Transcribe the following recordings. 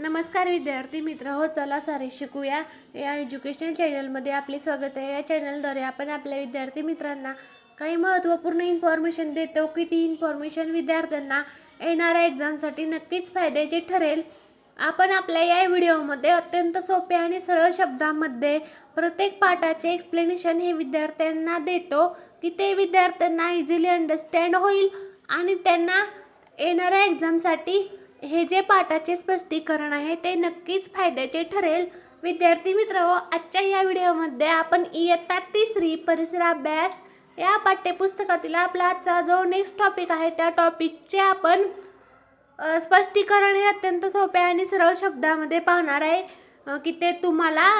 नमस्कार विद्यार्थी मित्र हो चला सारे शिकूया. या एज्युकेशनल चॅनलमध्ये आपले स्वागत आहे. या चॅनलद्वारे आपण आपल्या विद्यार्थी मित्रांना काही महत्त्वपूर्ण इन्फॉर्मेशन देतो. की ती इन्फॉर्मेशन विद्यार्थ्यांना येणाऱ्या एक्झामसाठी नक्कीच फायद्याची ठरेल. आपण आपल्या या व्हिडिओमध्ये अत्यंत सोप्या आणि सरळ शब्दामध्ये प्रत्येक पाठाचे एक्सप्लेनेशन हे विद्यार्थ्यांना देतो. की ते विद्यार्थ्यांना इझिली अंडरस्टँड होईल आणि त्यांना येणाऱ्या एक्झामसाठी हे जे पाठाचे स्पष्टीकरण आहे ते नक्कीच फायद्याचे ठरेल. विद्यार्थी मित्र आजच्या या व्हिडिओमध्ये आपण इयत्ता तिसरी परिसर अभ्यास या पाठ्यपुस्तकातील आपला आजचा जो नेक्स्ट टॉपिक आहे त्या टॉपिकचे आपण स्पष्टीकरण हे अत्यंत सोप्या आणि सरळ शब्दामध्ये पाहणार आहे. की ते तुम्हाला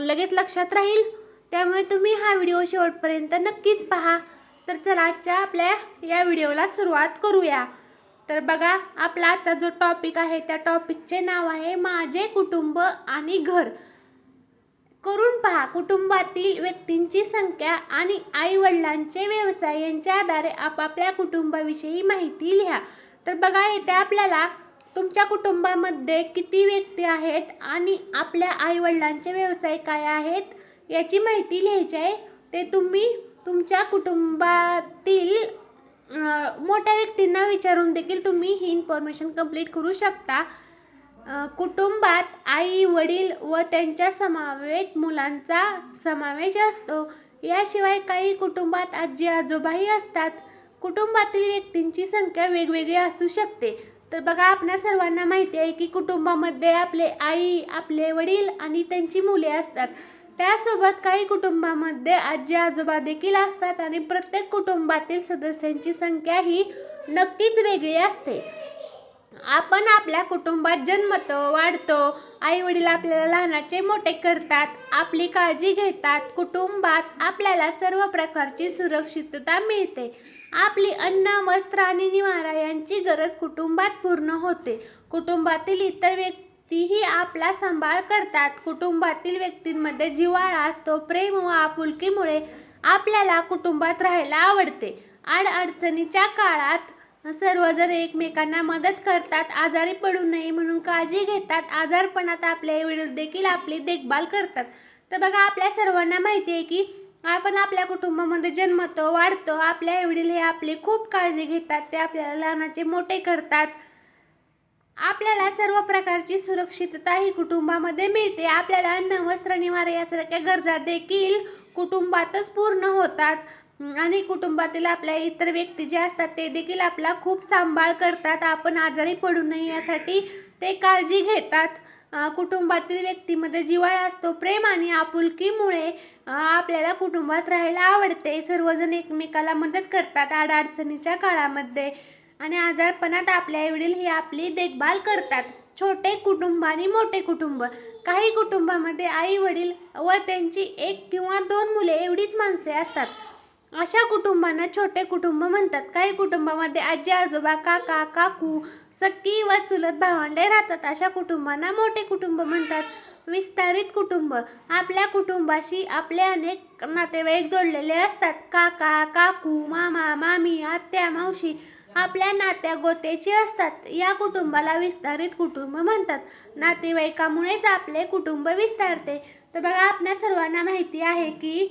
लगेच लक्षात राहील. त्यामुळे तुम्ही हा व्हिडिओ शेवटपर्यंत नक्कीच पहा. तर चला आजच्या आपल्या या व्हिडिओला सुरुवात करूया. तर बघा आपला आजचा जो टॉपिक आहे त्या टॉपिकचे नाव आहे माझे कुटुंब आणि घर. करून पहा कुटुंबातील व्यक्तींची संख्या आणि आई वडिलांचे व्यवसाय यांच्या आधारे आपापल्या कुटुंबाविषयी माहिती लिहा. तर बघा येते आपल्याला तुमच्या कुटुंबामध्ये किती व्यक्ती आहेत आणि आपल्या आई वडिलांचे व्यवसाय काय आहेत याची माहिती लिहायची आहे. ते तुम्ही तुमच्या कुटुंबातील मोठ्या व्यक्तींना विचारून देखील तुम्ही ही इन्फॉर्मेशन कंप्लीट करू शकता. कुटुंबात आई वडील व त्यांच्या समावेश मुलांचा समावेश असतो. याशिवाय काही कुटुंबात आजी आजोबाही असतात. कुटुंबातील व्यक्तींची संख्या वेगवेगळी असू शकते. तर बघा आपल्या सर्वांना माहिती आहे की कुटुंबामध्ये आपले आई आपले वडील आणि त्यांची मुले असतात. त्यासोबत काही कुटुंबामध्ये आजी आजोबा देखील असतात आणि प्रत्येक कुटुंबातील सदस्यांची संख्या ही नक्कीच वेगळी असते. आपण आपल्या कुटुंबात जन्मतो वाढतो आई वडील आपल्याला लहानाचे मोठे करतात आपली काळजी घेतात कुटुंबात आपल्याला सर्व प्रकारची सुरक्षितता मिळते. आपली अन्न वस्त्र आणि निवारा यांची गरज कुटुंबात पूर्ण होते. कुटुंबातील इतर तीही आपला सांभाळ करतात. कुटुंबातील व्यक्तींमध्ये जिव्हाळा असतो प्रेम व आपुलकीमुळे आपल्याला कुटुंबात राहायला आवडते. अडचणीच्या काळात सर्वजण एकमेकांना मदत करतात आजारी पडू नये म्हणून काळजी घेतात आजारपणात आपले वडील देखील आपली देखभाल करतात. तर बघा आपल्या सर्वांना माहिती आहे की आपण आपल्या कुटुंबामध्ये जन्मतो वाढतो आपल्या वडील हे आपली खूप काळजी घेतात ते आपल्याला लहानाचे मोठे करतात. आपल्याला सर्व प्रकारची सुरक्षितता ही कुटुंबामध्ये मिळते. आपल्याला अन्न वस्त्र निवारा यासारख्या गरजा देखील कुटुंबातच पूर्ण होतात. आणि कुटुंबातील आपल्या इतर व्यक्ती जे असतात ते देखील आपला खूप सांभाळ करतात. आपण आजारी पडू नये यासाठी ते काळजी घेतात. कुटुंबातील व्यक्तीमध्ये जिव्हाळा असतो प्रेम आणि आपुलकीमुळे आपल्याला कुटुंबात राहायला आवडते. सर्वजण एकमेकाला मदत करतात अडचणीच्या काळामध्ये. आणि आजारपणात आपले आईवडील ही आपली देखभाल करतात. छोटे कुटुंब आणि मोठे कुटुंब. काही कुटुंबामध्ये आई वडील व त्यांची एक किंवा दोन मुले एवढीच माणसे असतात. अशा कुटुंबांना छोटे कुटुंब म्हणतात. काही कुटुंबामध्ये आजी आजोबा काका काकू सख्खी व चुलत भावंडे राहतात. अशा कुटुंबांना मोठे कुटुंब म्हणतात. विस्तारित कुटुंब. आपल्या कुटुंबाशी आपले अनेक नातेवाईक जोडलेले असतात. काका काकू मामा मामी आत्या मावशी आपल्या नात्या गोतेची असतात. या कुटुंबाला विस्तारित कुटुंब म्हणतात. नातेवाईकामुळेच आपले कुटुंब विस्तारते. तर बघा आपल्या सर्वांना माहिती आहे की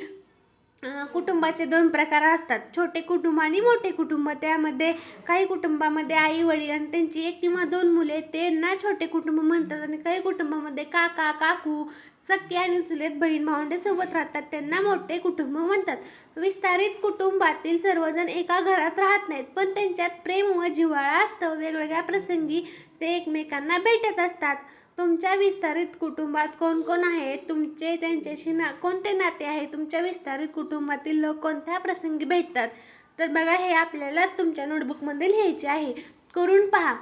कुटुंबाचे दोन प्रकार असतात. छोटे कुटुंब आणि मोठे कुटुंब. त्यामध्ये काही कुटुंबामध्ये आई वडील आणि त्यांची एक किंवा दोन मुले. त्यांना छोटे कुटुंब म्हणतात आणि काही कुटुंबामध्ये काका काकू सख्ती आणि चुलेत बहीण भावंडेसोबत राहतात. त्यांना मोठे कुटुंब म्हणतात. विस्तारित कुटुंबातील सर्वजण एका घरात राहत नाहीत पण त्यांच्यात प्रेम व जिव्हाळा असतं. वेगवेगळ्या प्रसंगी ते एकमेकांना भेटत असतात. तुमच्या विस्तारित कुटुंबात कोण कोण आहेत तुमचे त्यांच्याशी ना कोणते नाते आहे? तुमच्या विस्तारित कुटुंबातील लोक कोणत्या प्रसंगी भेटतात? तर बघा हे आपल्याला तुमच्या नोटबुकमध्ये लिहायचे आहे. करून पहा.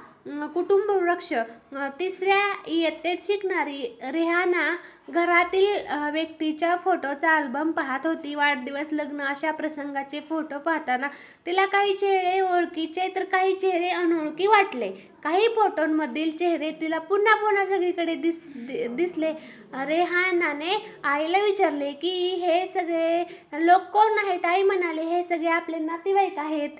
कुटुंब वृक्ष तिसऱ्या इयत्तेत शिकणारी रेहाना घरातील व्यक्तीच्या फोटोचा अल्बम पाहत होती. वाढदिवस लग्न अशा प्रसंगाचे फोटो पाहताना तिला काही चेहरे ओळखीचे तर काही चेहरे अनोळखी वाटले. काही फोटोंमधील चेहरे तिला पुन्हा पुन्हा सगळीकडे दिस दि- दिसले. रेहानाने आईला विचारले की हे सगळे लोक कोण आहेत? आई म्हणाले हे सगळे आपले नातेवाईक आहेत.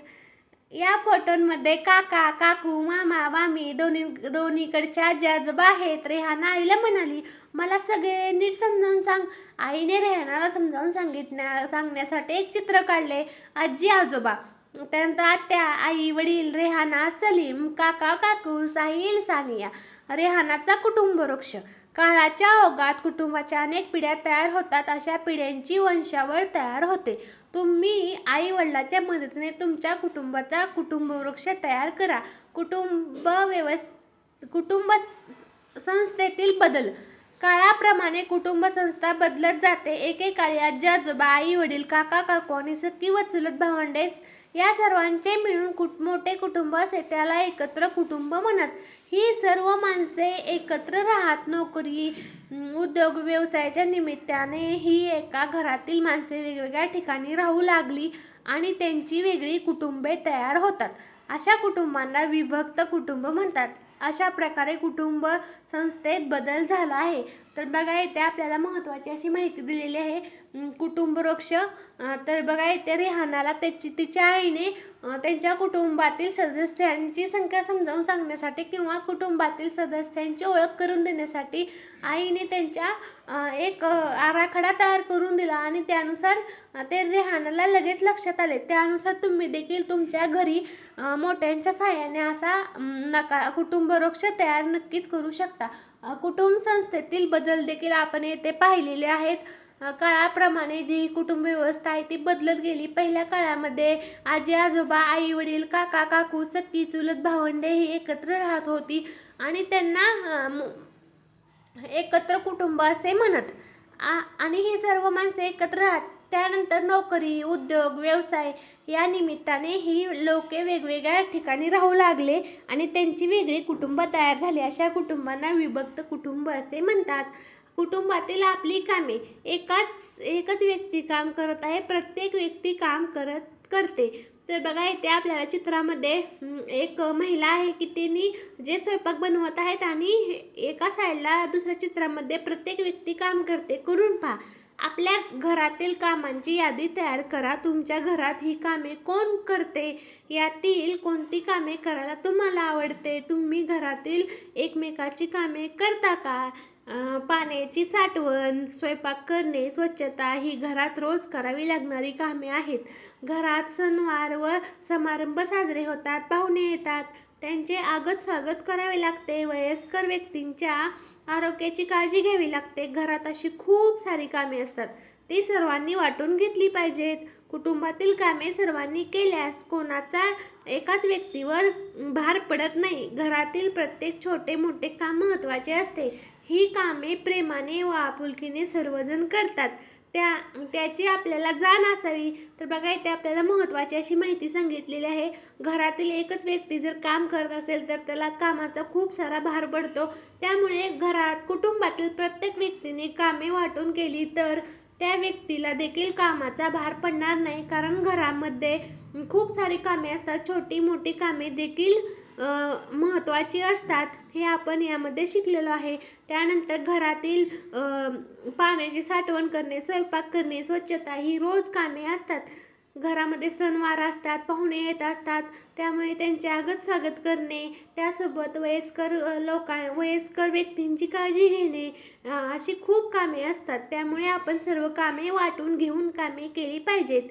या फोटोंमध्ये काका काकू मामा मामी दोन्ही दोन्हीकडच्या आजी आजोबा आहेत. रेहाना आईला म्हणाली मला सगळे नीट समजावून सांग. आईने रेहानाला समजावून सांगितण्या सांगण्यासाठी एक चित्र काढले आजी आजोबा. त्यानंतर आत्या आई वडील रेहाना सलीम काका काकू साहिल सानिया. रेहानाचा कुटुंब वृक्ष काळाच्या ओघात कुटुंबाच्या अनेक पिढ्या तयार होतात अशा पिढ्यांची वंशावळ तयार होते. तुम्ही आई वडिलाच्या मदतीने तुमच्या कुटुंबाचा कुटुंबवृक्ष तयार करा. कुटुंब व्यवस् कुटुंब संस्थेतील बदल. काळाप्रमाणे कुटुंब संस्था बदलत जाते. एकेकाळी आजी आजोबा आई वडील काका काकू आणि सखी व चुलत भावंडे या सर्वांचे मिळून कुट मोठे कुटुंब असे त्याला एकत्र कुटुंब म्हणत. ही सर्व माणसे एकत्र राहत नोकरी उद्योग व्यवसायाच्या निमित्ताने ही एका घरातील माणसे वेगवेगळ्या ठिकाणी राहू लागली आणि त्यांची वेगळी कुटुंबे तयार होतात. अशा कुटुंबांना विभक्त कुटुंब म्हणतात. अशा प्रकारे कुटुंब संस्थेत बदल झाला आहे. तर बघा येते आपल्याला महत्त्वाची अशी माहिती दिलेली आहे. कुटुंबवृक्ष तर बघा येते रेहानाला त्याची तिच्या आईने त्यांच्या कुटुंबातील सदस्यांची संख्या समजावून सांगण्यासाठी किंवा कुटुंबातील सदस्यांची ओळख करून देण्यासाठी आईने त्यांच्या एक आराखडा तयार करून दिला आणि त्यानुसार ते रेहानाला लगेच लक्षात आले. त्यानुसार तुम्ही देखील तुमच्या घरी मोठ्यांच्या सहाय्याने असा नका कुटुंब वृक्ष तयार नक्कीच करू शकता. कुटुंब संस्थेतील बदल देखील आपण येथे पाहिलेले आहेत. काळाप्रमाणे जी ही कुटुंब व्यवस्था आहे ती बदलत गेली. पहिल्या काळामध्ये आजी आजोबा आई वडील काका काकू सख्खी चुलत भावंडे ही एकत्र राहत होती आणि त्यांना एकत्र कुटुंब असे म्हणत. आ आणि ही सर्व माणसे एकत्र राहत त्यानंतर नोकरी उद्योग व्यवसाय या निमित्ताने ही लोके वेगवेगळ्या ठिकाणी राहू लागले आणि त्यांची वेगळी कुटुंब तयार झाली. अशा कुटुंबांना विभक्त कुटुंब असे म्हणतात. कुटुंबातील आपली कामे एकाच एकच व्यक्ती काम करत आहे प्रत्येक व्यक्ती काम करत करते. तर बघा इथे आपल्याला चित्रामध्ये एक महिला आहे की तिने जे स्वयंपाक बनवत आहेत आणि एका साईडला दुसऱ्या चित्रामध्ये प्रत्येक व्यक्ती काम करते. करून पहा. आपल्या घरातील कामांची यादी तयार करा. तुमच्या घरात ही कामे कोण करते? यातील कोणती कामे करायला तुम्हाला आवडते? तुम्ही घरातील एकमेकाची कामे करता का? पाण्याची साठवण स्वयंपाक करणे स्वच्छता ही घरात रोज करावी लागणारी कामे आहेत. घरात सणवार व समारंभ साजरे होतात पाहुणे येतात. त्यांचे आगत स्वागत करावे लागते. वयस्कर व्यक्तींच्या आरोग्याची काळजी घ्यावी लागते. घरात अशी खूप सारी कामे असतात. ती सर्वांनी वाटून घेतली पाहिजेत. कुटुंबातील कामे सर्वांनी केल्यास कोणाचा एकाच व्यक्तीवर भार पडत नाही. घरातील प्रत्येक छोटे मोठे काम महत्त्वाचे असते. ही कामे प्रेमाने व आपुलकीने सर्वजण करतात. त्या त्याची आपल्याला जाण असावी. तर बघा इथे आपल्याला महत्त्वाची अशी माहिती सांगितलेली आहे. घरातील एकच व्यक्ती जर काम करत असेल तर त्याला कामाचा खूप सारा भार पडतो. त्यामुळे घरात कुटुंबातील प्रत्येक व्यक्तीने कामे वाटून केली तर त्या व्यक्तीला देखील कामाचा भार पडणार नाही. कारण घरामध्ये खूप सारी कामे असतात. छोटी मोठी कामे देखील महत्त्वाची असतात हे आपण यामध्ये शिकलेलो आहे. त्यानंतर घरातील पाण्याची साठवण करणे स्वयंपाक करणे स्वच्छता ही रोज कामे असतात. घरामध्ये सणवार असतात पाहुणे येत असतात. त्यामुळे त्यांचे आगत स्वागत करणे त्यासोबत वयस्कर लोकां वयस्कर व्यक्तींची काळजी घेणे अशी खूप कामे असतात. त्यामुळे आपण सर्व कामे वाटून घेऊन कामे केली पाहिजेत.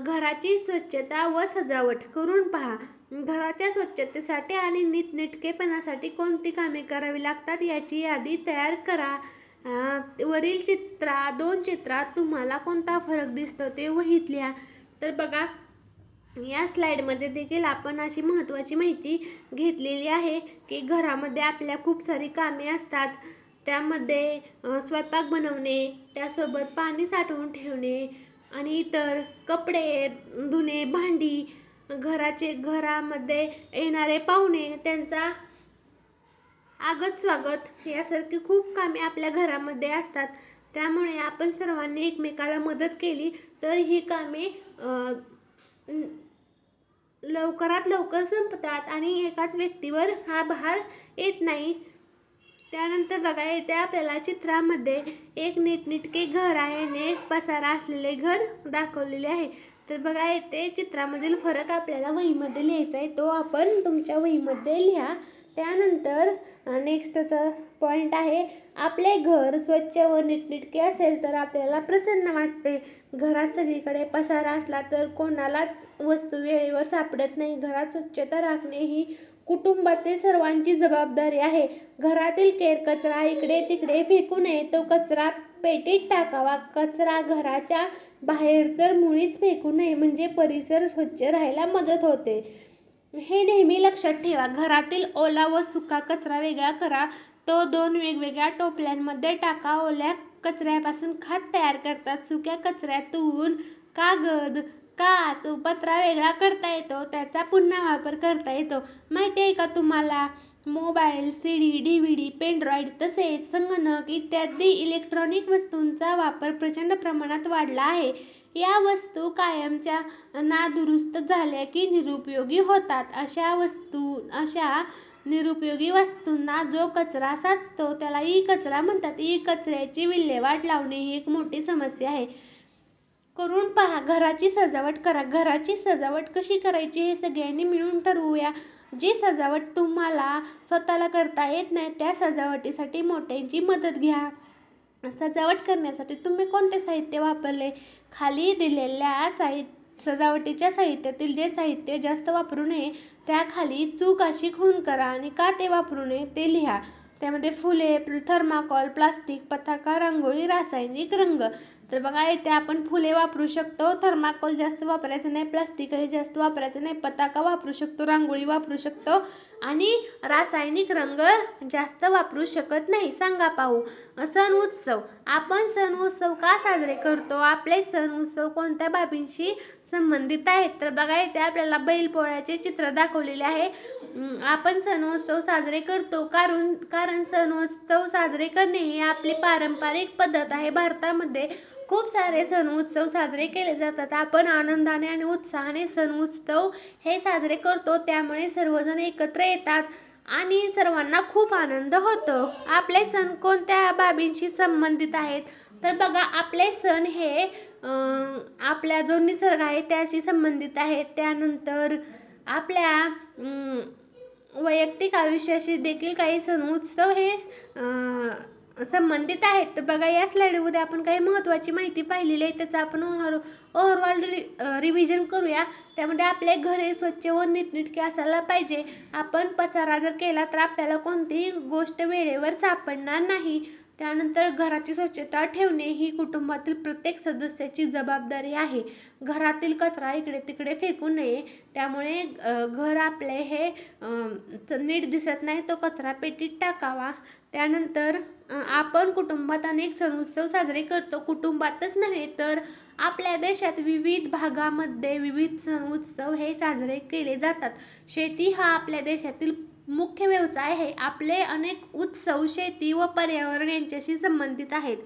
घराची स्वच्छता व सजावट करून पहा. घराच्या स्वच्छतेसाठी आणि नीटनेटकेपणासाठी कोणती कामे करावी लागतात याची यादी तयार करा. वरील चित्रा दोन चित्रात तुम्हाला कोणता फरक दिसतो ते वहीत लिहा. तर बघा या स्लाईडमध्ये देखील आपण अशी महत्त्वाची माहिती घेतलेली आहे की घरामध्ये आपल्या खूप सारी कामे असतात. त्यामध्ये स्वयंपाक बनवणे त्यासोबत पाणी साठवून ठेवणे आणि इतर कपडे धुणे भांडी घराचे घरामध्ये येणारे पाहुणे त्यांचा आगत स्वागत यासारखी खूप कामे आपल्या घरामध्ये असतात. त्यामुळे आपण सर्वांनी एकमेकाला मदत केली तर ही कामे लवकरात लवकर संपतात आणि एकाच व्यक्तीवर हा भार येत नाही. त्यानंतर बघा येते आपल्याला चित्रामध्ये एक नीटनेटके घर आहे आणि एक पसारा असलेले घर दाखवलेले आहे. तर बघा येते चित्रामधील फरक आपल्याला वहीमध्ये लिहायचा आहे. तो आपण तुमच्या वहीमध्ये लिहा. त्यानंतर नेक्स्टचा पॉईंट आहे. आपले घर स्वच्छ व नीटनेटके असेल तर आपल्याला प्रसन्न वाटते. घरात सगळीकडे पसारा असला तर कोणालाच वस्तू वेळेवर सापडत नाही. घरात स्वच्छता राखणे ही कुटुंबातील सर्वांची जबाबदारी आहे. घरातील केर कचरा इकडे तिकडे फेकू नये. तो कचरा पेटीत टाकावा. कचरा घराच्या बाहेर तर मुळीच फेकू नये म्हणजे परिसर स्वच्छ राहायला मदत होते. हे नेहमी लक्षात ठेवा घरातील ओला व सुका कचरा वेगळा करा. तो दोन वेगवेगळ्या टोपल्यांमध्ये टाका ओल्या कचऱ्यापासून खत तयार करतात. सुक्या कचऱ्यातून कागद काच पत्रा वेगळा करता येतो त्याचा पुन्हा वापर करता येतो. माहिती आहे का तुम्हाला? Mobile C D D V D pen drive तसेच संगणक इत्यादी इलेक्ट्रॉनिक वस्तूंचा वापर प्रचंड प्रमाणात वाढला आहे. या वस्तू कायमच्या नादुरुस्त झाल्या की निरुपयोगी होतात. अशा वस्तू अशा निरुपयोगी वस्तूंना जो कचरा साचतो त्याला ई कचरा म्हणतात. ई कचऱ्याची विल्हेवाट लावणे ही एक मोठी समस्या आहे. करून पहा घराची सजावट करा. घराची सजावट कशी करायची हे सगळ्यांनी मिळून ठरवूया. जी सजावट तुम्हाला स्वतःला करता येत नाही त्या सजावटीसाठी मोठ्यांची मदत घ्या. सजावट करण्यासाठी तुम्ही कोणते साहित्य वापरले? खाली दिलेल्या साहित्य सजावटीच्या साहित्यातील जे साहित्य जास्त वापरू नये त्याखाली चूक अशी खून करा आणि का ते वापरू नये ते लिहा. त्यामध्ये फुले थर्माकॉल प्लास्टिक पताका रांगोळी रासायनिक रंग तर बघा इथे आपण फुले वापरू शकतो. थर्माकोल जास्त वापरायचं नाही प्लास्टिकही जास्त वापरायचं नाही. पताका वापरू शकतो रांगोळी वापरू शकतो आणि रासायनिक रंग जास्त वापरू शकत नाही. सांगा पाहू सण उत्सव. आपण सण उत्सव का साजरे करतो? आपले सण उत्सव कोणत्या बाबींशी संबंधित आहेत? तर बघा इथे आपल्याला बैलपोळ्याचे चित्र दाखवलेले आहे. आपण सण उत्सव साजरे करतो. कारण कारण सण उत्सव साजरे करणे ही आपली पारंपरिक पद्धत आहे. भारतामध्ये खूप सारे सण उत्सव साजरे केले जातात. आपण आनंदाने आणि उत्साहाने सण उत्सव हे साजरे करतो. त्यामुळे सर्वजण एकत्र येतात आणि सर्वांना खूप आनंद होतो. आपले सण कोणत्या बाबींशी संबंधित आहेत? तर बघा आपले सण हे आपल्या आपला जो निसर्ग आहे त्याशी संबंधित आहेत. त्यानंतर आपल्या वैयक्तिक आयुष्याशी देखील काही सण उत्सव हे संबंधित आहेत. तर बघा या स्लाईडमध्ये आपण काही महत्त्वाची माहिती पाहिलेली आहे. त्याचा आपण ओव्हर ओव्हरऑल रि रिव्हिजन करूया. त्यामध्ये आपले घरे स्वच्छ व नीटनेटके असायला पाहिजे. आपण पसारा जर केला तर आपल्याला कोणतीही गोष्ट वेळेवर सापडणार नाही. त्यानंतर घराची स्वच्छता ठेवणे ही कुटुंबातील प्रत्येक सदस्याची जबाबदारी आहे. घरातील कचरा इकडे तिकडे फेकू नये. त्यामुळे घर आपले हे नीट दिसत नाही तो कचरा पेटीत टाकावा. त्यानंतर आपण कुटुंबात अनेक सण उत्सव साजरे करतो. कुटुंबातच नव्हे तर आपल्या देशात विविध भागामध्ये विविध सण उत्सव हे साजरे केले जातात. शेती हा आपल्या देशातील मुख्य व्यवसाय आहे. आपले अनेक उत्सव शेती व पर्यावरण यांच्याशी संबंधित आहेत.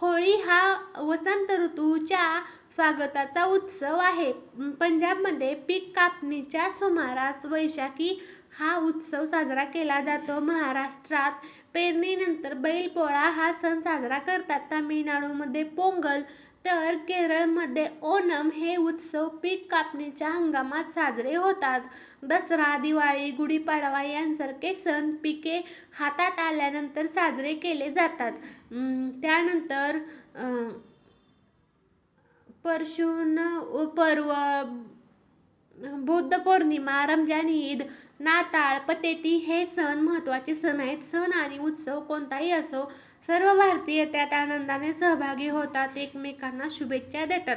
होळी हा वसंत ऋतूच्या स्वागताचा उत्सव आहे. पंजाबमध्ये पीक कापणीच्या सुमारास वैशाखी हा उत्सव साजरा केला जातो. महाराष्ट्रात पेरणीनंतर बैलपोळा हा सण साजरा करतात. तामिळनाडूमध्ये पोंगल तर केरळमध्ये ओणम हे उत्सव पीक कापणीच्या हंगामात साजरे होतात. दसरा दिवाळी गुढीपाडवा यांसारखे सण पिके हातात आल्यानंतर साजरे केले जातात. अं, त्यानंतर अं, परशुन पर्व बुद्ध पौर्णिमा रमजान ईद नाताळ पतेती हे सण महत्त्वाचे सण आहेत. सण आणि उत्सव कोणताही असो सर्व भारतीय त्यात आनंदाने सहभागी होतात एकमेकांना शुभेच्छा देतात.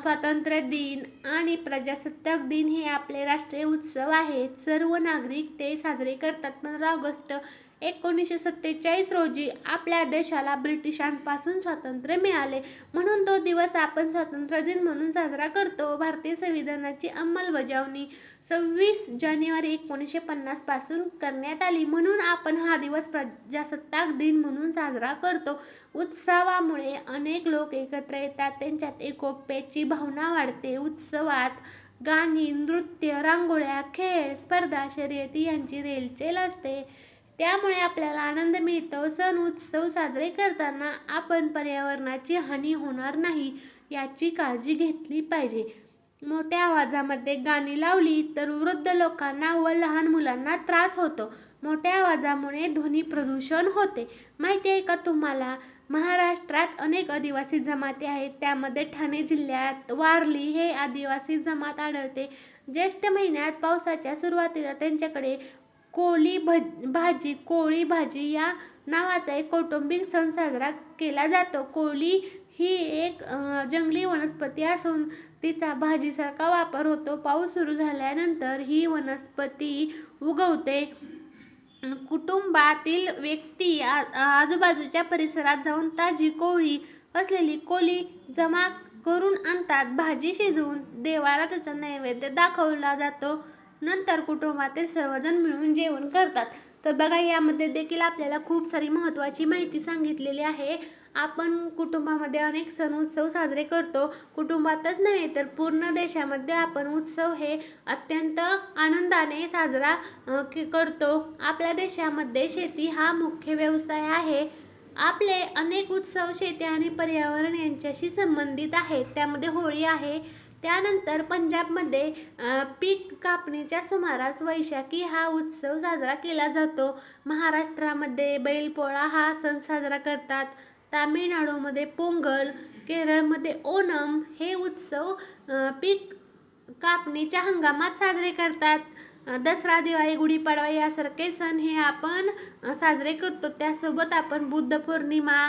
स्वातंत्र्य दिन आणि प्रजासत्ताक दिन हे आपले राष्ट्रीय उत्सव आहेत. सर्व नागरिक ते साजरे करतात. पंधरा ऑगस्ट एकोणीसशे सत्तेचाळीस रोजी आपल्या देशाला ब्रिटिशांपासून स्वातंत्र्य मिळाले. म्हणून तो दिवस आपण स्वातंत्र्य दिन म्हणून साजरा करतो. भारतीय संविधानाची अंमलबजावणी सव्वीस जानेवारी एकोणीसशे पन्नासपासून करण्यात आली. म्हणून आपण हा दिवस प्रजासत्ताक दिन म्हणून साजरा करतो. उत्सवामुळे अनेक लोक एकत्र येतात. त्यांच्यात एकोप्याची भावना वाढते. उत्सवात गाणी नृत्य रांगोळ्या खेळ स्पर्धा शर्यती यांची रेलचेल असते. त्यामुळे आपल्याला आनंद मिळतो. सण उत्सव साजरे करताना आपण पर्यावरणाची हानी होणार नाही याची काळजी घेतली पाहिजे. मोठ्या आवाजामध्ये गाणी लावली तर वृद्ध लोकांना व लहान मुलांना त्रास होतो. मोठ्या आवाजामुळे ध्वनी प्रदूषण होते. माहिती आहे का तुम्हाला? महाराष्ट्रात अनेक आदिवासी जमाती आहेत. त्यामध्ये ठाणे जिल्ह्यात वारली हे आदिवासी जमात आढळते. ज्येष्ठ महिन्यात पावसाच्या सुरुवातीला त्यांच्याकडे कोळी भज भाजी कोळी भाजी या नावाचा एक कौटुंबिक सण साजरा केला जातो. कोळी ही एक जंगली वनस्पती असून तिचा भाजीसारखा वापर होतो. पाऊस सुरू झाल्यानंतर ही वनस्पती उगवते. कुटुंबातील व्यक्ती आ- आजूबाजूच्या परिसरात जाऊन ताजी कोळी असलेली कोळी जमा करून आणतात. भाजी शिजवून देवाला त्याचा नैवेद्य दाखवला जातो. नंतर कुटुंबातील सर्वजण मिळून जेवण करतात. तर बघा यामध्ये देखील आपल्याला खूप सारी महत्त्वाची माहिती सांगितलेली आहे. आपण कुटुंबामध्ये अनेक सण उत्सव साजरे करतो. कुटुंबातच नव्हे तर पूर्ण देशामध्ये आपण उत्सव हे अत्यंत आनंदाने साजरा के- करतो. आपल्या देशामध्ये शेती हा मुख्य व्यवसाय आहे. आपले अनेक उत्सव शेती आणि पर्यावरण यांच्याशी संबंधित आहेत. त्यामध्ये होळी आहे त्यानंतर पंजाबमध्ये पीक कापणीच्या सुमारास वैशाखी हा उत्सव साजरा केला जातो. महाराष्ट्रामध्ये बैलपोळा हा सण साजरा करतात. तामिळनाडूमध्ये पोंगल केरळमध्ये ओणम हे उत्सव पीक कापणीच्या हंगामात साजरे करतात. दसरा दिवाळी गुढीपाडवा यासारखे सण हे आपण साजरे करतो. त्यासोबत आपण बुद्ध पौर्णिमा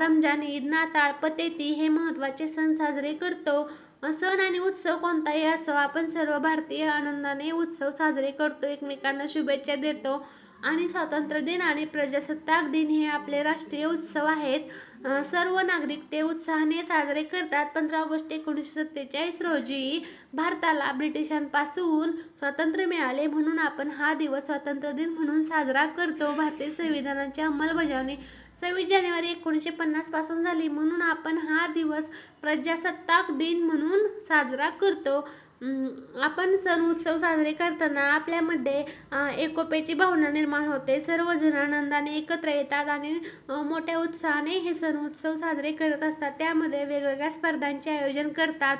रमजान ईद नाताळ पतेती हे महत्त्वाचे सण साजरे करतो. सण आणि उत्सव कोणताही असो आपण सर्व भारतीय आनंदाने उत्सव साजरे करतो एकमेकांना शुभेच्छा देतो आणि स्वातंत्र्य दिन आणि प्रजासत्ताक दिन हे आपले राष्ट्रीय उत्सव आहेत. सर्व नागरिक ते उत्साहाने साजरे करतात. पंधरा ऑगस्ट एकोणीसशे सत्तेचाळीस रोजी भारताला ब्रिटिशांपासून स्वातंत्र्य मिळाले म्हणून आपण हा दिवस स्वातंत्र्य दिन म्हणून साजरा करतो. भारतीय संविधानाची अंमलबजावणी सव्वीस जानेवारी एकोणीसशे पन्नासपासून झाली. म्हणून आपण हा दिवस प्रजासत्ताक दिन म्हणून साजरा करतो. आपण सण उत्सव साजरे करताना आपल्यामध्ये एकोप्याची भावना निर्माण होते. सर्वजण आनंदाने एकत्र येतात आणि मोठ्या उत्साहाने हे सण उत्सव साजरे करत असतात. त्यामध्ये वेगवेगळ्या स्पर्धांचे आयोजन करतात.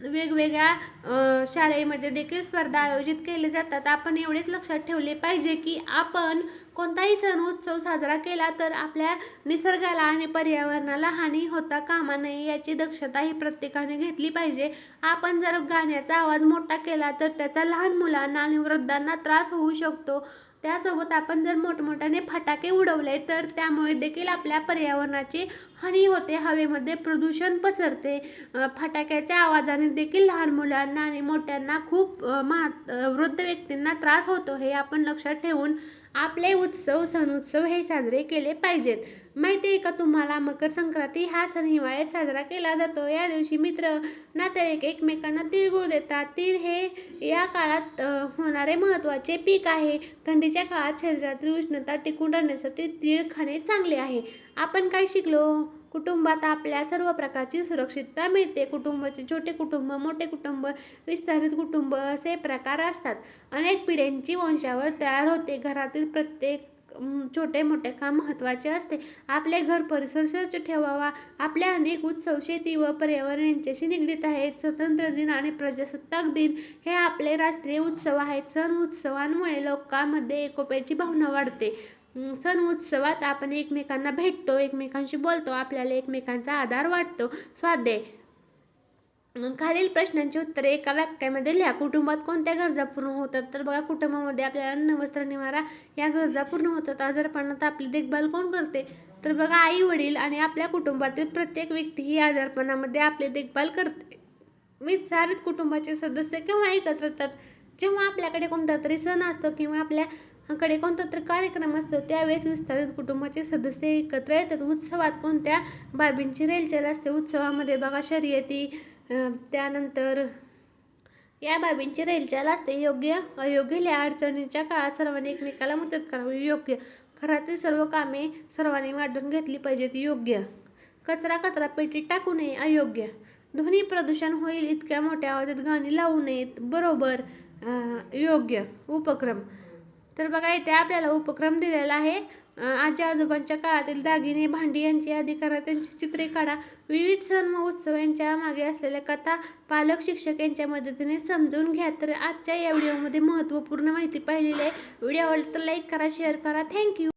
वेगवेगळ्या शाळेमध्ये देखील स्पर्धा आयोजित केले जातात. आपण एवढेच लक्षात ठेवले पाहिजे की आपण कोणताही सण उत्सव साजरा केला तर आपल्या निसर्गाला आणि पर्यावरणाला हानी होता कामा नये याची दक्षता ही प्रत्येकाने घेतली पाहिजे. आपण जर गाण्याचा आवाज मोठा केला तर त्याचा लहान मुलांना आणि वृद्धांना त्रास होऊ शकतो. त्यासोबत आपण जर मोठमोठ्याने फटाके उडवले तर त्यामुळे देखील आपल्या पर्यावरणाची हानी होते. हवेमध्ये प्रदूषण पसरते. फटाक्याच्या आवाजाने देखील लहान मुलांना आणि मोठ्यांना खूप महा वृद्ध व्यक्तींना त्रास होतो हे आपण लक्षात ठेवून आपले उत्सव सण उत्सव हे साजरे केले पाहिजेत. माहिती आहे का तुम्हाला? मकर संक्रांती हा सण हिवाळ्यात साजरा केला जातो. या दिवशी मित्र नातेवाईक एकमेकांना तिळगुळ देतात. तीळ हे या काळात होणारे महत्त्वाचे पीक आहे. थंडीच्या काळात शरीरातील उष्णता टिकून राहण्यासाठी तीळ खाणे चांगले आहे. आपण काय शिकलो? कुटुंबात आपल्या सर्व प्रकारची सुरक्षितता मिळते. कुटुंबाचे छोटे कुटुंब मोठे कुटुंब विस्तारित कुटुंब असे प्रकार असतात. अनेक पिढ्यांची वंशावर तयार होते. घरातील प्रत्येक छोटे मोठे काम महत्त्वाचे असते. आपले घर परिसर स्वच्छ ठेवावा. आपल्या अनेक उत्सव शेती व पर्यावरण यांच्याशी निगडीत आहेत. स्वतंत्र दिन आणि प्रजासत्ताक दिन हे आपले राष्ट्रीय उत्सव आहेत. सण उत्सवांमुळे लोकांमध्ये एकोप्याची भावना वाढते. सण उत्सवात आपण एकमेकांना भेटतो एकमेकांशी बोलतो आपल्याला एकमेकांचा आधार वाटतो. स्वाध्याय खालील प्रश्नांची उत्तरे एका वाक्यामध्ये लिहा. कुटुंबात कोणत्या गरजा पूर्ण होतात? तर बघा कुटुंबामध्ये आपल्याला अन्न वस्त्र निवारा या गरजा पूर्ण होतात. आजारपणात आपली देखभाल कोण करते? तर बघा आई वडील आणि आपल्या कुटुंबातील प्रत्येक व्यक्ती ही आजारपणामध्ये आपली देखभाल करते. विस्तारित कुटुंबाचे सदस्य केव्हा एकत्र येतात? जेव्हा आपल्याकडे कोणता तरी सण असतो किंवा आपल्या कडे कोणता तरी कार्यक्रम असतो त्यावेळेस विस्तारित कुटुंबाचे सदस्य एकत्र येतात. उत्सवात कोणत्या बाबींची रेलचेल असते? उत्सवामध्ये बघा शर्यती त्यानंतर या बाबींची रेलचाल असते. योग्य अयोग्य या अडचणीच्या काळात सर्वांनी एकमेकाला मदत करावी. योग्य घरातील सर्व कामे सर्वांनी वाटून घेतली पाहिजेत. योग्य कचरा कचरा पेटीत टाकू नये. अयोग्य ध्वनी प्रदूषण होईल इतक्या मोठ्या आवाजात गाणी लावू नयेत. बरोबर योग्य उपक्रम तर बघा इथे आपल्याला उपक्रम दिलेला आहे. आजी आजोबांच्या काळातील दागिने भांडी यांची यादी करा. त्यांची चित्रे काढा. विविध सण व उत्सव यांच्या मागे असलेल्या कथा पालक शिक्षक यांच्या मदतीने समजून घ्या. तर आजच्या या व्हिडिओमध्ये महत्त्वपूर्ण माहिती पाहिलेली आहे. व्हिडिओ आवडला तर लाईक करा शेअर करा. थँक्यू.